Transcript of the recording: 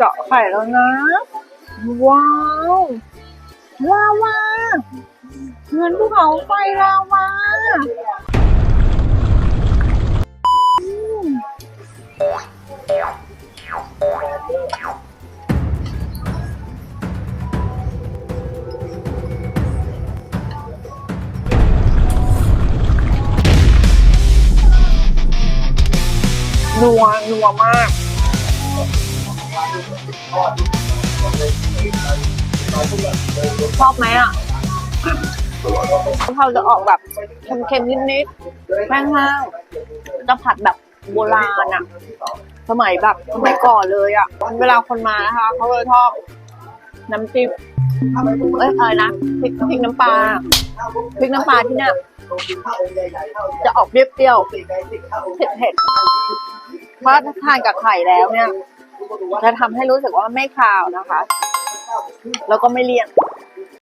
เจาะไข่แล้วนะ ว้าวลาวาเงินภูเขาไฟลาวาหนัวนัวมาก ชอบไหมอะเขาจะออกแบบเค็มๆนิดๆแห้งๆจะผัดแบบโบราณอะ สมัยแบบสมัยก่อนเลยอะ เวลาคนมานะคะเขาเลยชอบน้ำจิ้มเอ้ยอะไรนะพริกพริกน้ำปลาพริกน้ำปลาที่เนี่ยจะออกเปรี้ยวๆเผ็ดๆเพราะทานกับไข่แล้วเนี่ย จะทำให้รู้สึกว่าไม่คาวนะคะ แล้วก็ไม่เลี่ยน